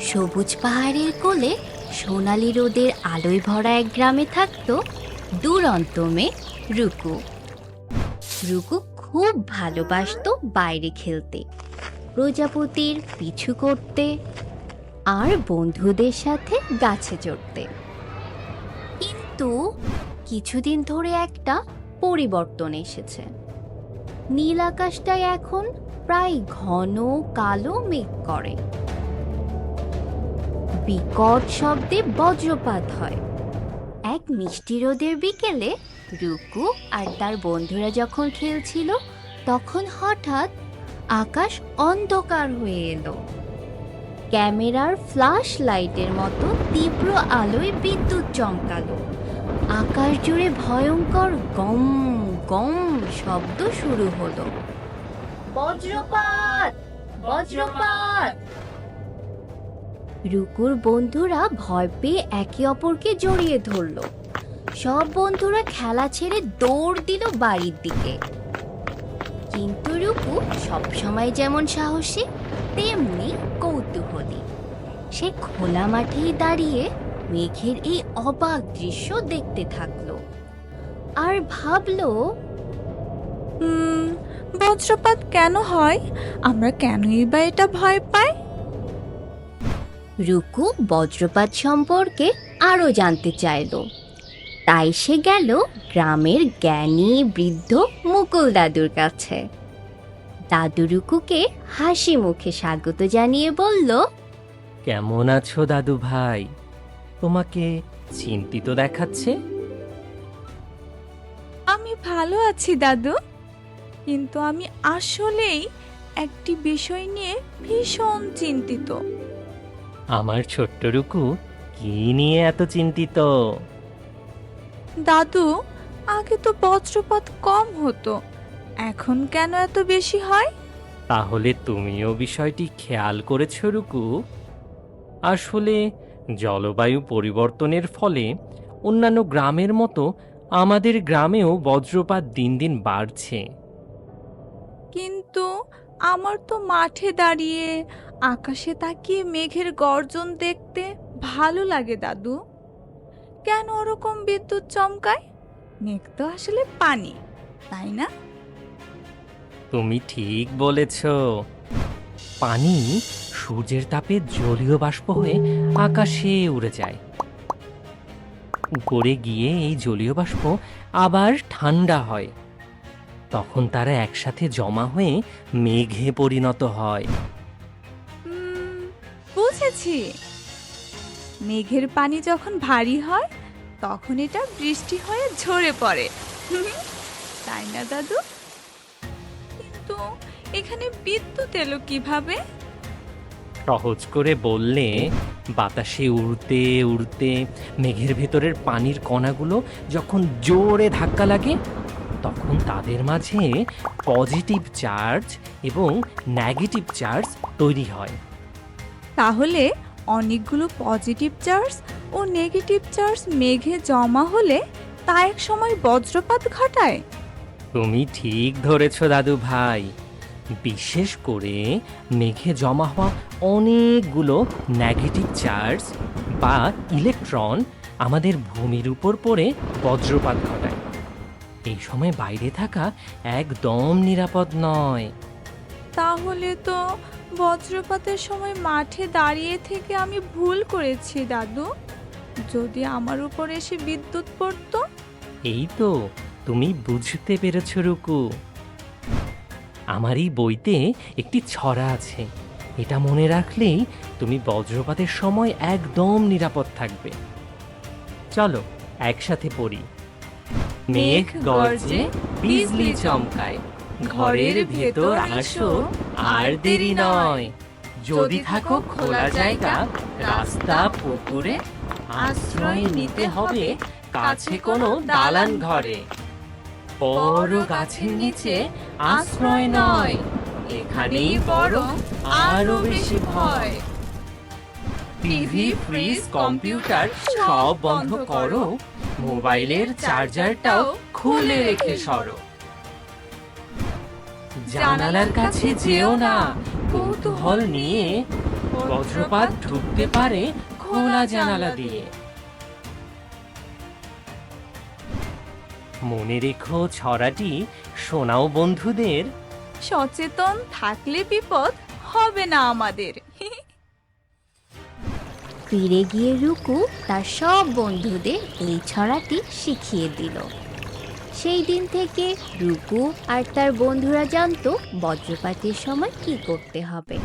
সবুজ পাহাড়ের কোলে সোনালি রোদের আলোয় ভরা এক গ্রামে থাকত দুরন্ত মেয়ে রুকু। রুকু খুব ভালোবাসত বাইরে খেলতে, প্রজাপতির পিছু করতে আর বন্ধুদের সাথে গাছে চড়তে। কিন্তু কিছুদিন ধরে একটা পরিবর্তন এসেছে। নীল আকাশটায় এখন প্রায় ঘন কালো মেঘ করে। বিকট শব্দে বজ্রপাত হয়। এক মিষ্টি রোদের বিকেলে রুকু আর তার বন্ধুরা যখন খেলছিল, তখন হঠাৎ আকাশ অন্ধকার হয়ে এলো। ক্যামেরার ফ্ল্যাশ লাইটের মতো তীব্র আলোয় বিদ্যুৎ চমকালো। আকাশ জুড়ে ভয়ঙ্কর গম গম শব্দ শুরু হলো। বজ্রপাত! বজ্রপাত! রুকুর বন্ধুরা ভয় পেয়ে একে অপরকে জড়িয়ে ধরলো। সব বন্ধুরা খেলা ছেড়ে দৌড় দিল বাড়ির দিকে। কিন্তু রুকু সবসময় যেমন সাহসী, তেমনি কৌতূহলী। সে খোলা মাঠেই দাঁড়িয়ে মেঘের এই অবাক দৃশ্য দেখতে থাকল। আর ভাবলো বজ্রপাত কেন হয়? আমরা কেনই বা এটা ভয় পাই? রুকু বজ্রপাত সম্পর্কে আরও জানতে চাইল। তাই সে গেল গ্রামের জ্ঞানী বৃদ্ধ মুকুল দাদুর কাছে। দাদু রুকুকে হাসি মুখে স্বাগত জানিয়ে বলল কেমন আছো দাদু ভাই? তোমাকে চিন্তিত দেখাচ্ছে? আমি ভালো আছি দাদু কিন্তু আমি আসলেই একটি বিষয় নিয়ে ভীষণ চিন্তিত। আমার ছোট্ট রুকু কি নিয়ে এত চিন্তিত? দাদু আগে তো বজ্রপাত কম হতো। এখন কেন এত বেশি হয়? তাহলে তুমিও বিষয়টি খেয়াল করেছ রুকু। আসলে জলবায়ু পরিবর্তনের ফলে অন্যান্য গ্রামের মতো আমাদের গ্রামেও বজ্রপাত দিন দিন বাড়ছে। কিন্তু আমার তো মাঠে দাঁড়িয়ে আকাশে তাকিয়ে মেঘের গর্জন দেখতে ভালো লাগে দাদু। কেন ওরকম বিদ্যুৎ চমকায়? মেঘ তো আসলে পানি, তাই না? তুমি ঠিক বলেছ। পানি সূর্যের তাপে জলীয় বাষ্প হয়ে আকাশে উড়ে যায়। উপরে গিয়ে এই জলীয় বাষ্প আবার ঠান্ডা হয়। তখন তারা একসাথে জমা হয়ে মেঘে পরিণত হয়। বুঝেছি। মেঘের পানি যখন ভারী হয়, তখন এটা বৃষ্টি হয়ে ঝরে পড়ে। তাই না, দাদু? কিন্তু এখানে বিদ্যুৎ এলো কীভাবে? সহজ করে বললে, বাতাসে উড়তে উড়তে মেঘের ভেতরের পানির কণাগুলো যখন জোরে ধাক্কা লাগে, তখন তাদের মাঝে পজিটিভ চার্জ এবং নেগেটিভ চার্জ তৈরি হয়। তাহলে অনেকগুলো পজিটিভ চার্জ ও নেগেটিভ চার্জ মেঘে জমা হলে তা এক সময় বজ্রপাত ঘটায়। তুমি ঠিক ধরেছ দাদু ভাই। বিশেষ করে মেঘে জমা হওয়া অনেকগুলো নেগেটিভ চার্জ বা ইলেকট্রন আমাদের ভূমির উপর পড়ে বজ্রপাত ঘটায়। এই সময় বাইরে থাকা একদম নিরাপদ নয়। তাহলে তো বজ্রপাতের সময় মাঠে দাঁড়িয়ে থেকে আমি ভুল করেছি, দাদু। যদি আমার উপর এসে বিদ্যুৎ পড়তো? এই তো, তুমি বুঝতে পেরেছ, রুকু। আমার এই বইতে একটি ছড়া আছে। এটা মনে রাখলেই তুমি বজ্রপাতের সময় একদম নিরাপদ থাকবে। চলো, একসাথে পড়ি। মেঘ গর্জে, বিজলি চমকায়। ঘরের ভেতর আসো। আর দেরি নয়। যদি থাকো, খোলা জায়গা, রাস্তা, পুকুরে আশ্রয় নিতে হবে কাছে কোনো দালান ঘরে। বড় গাছের নিচে আশ্রয় নয়, এখানেই বড় আরও বেশি ভয়। টিভি, ফ্রিজ, কম্পিউটার সব বন্ধ করো, মোবাইলের চার্জারটাও খুলে রেখে সরো। জানালার কাছে যেও না, কৌতূহল নিয়ে বজ্রপাত ঢুকতে পারে খোলা জানালা দিয়ে। মনে রেখো ছড়াটি, শোনাও বন্ধুদের। সচেতন থাকলে বিপদ হবে না আমাদের। ফিরে গিয়ে রুকু তার সব বন্ধুদের এই ছড়াটি শিখিয়ে দিল। সেই দিন থেকে রুকু আর তার বন্ধুরা জানতো বজ্রপাতের সময় কি করতে হবে।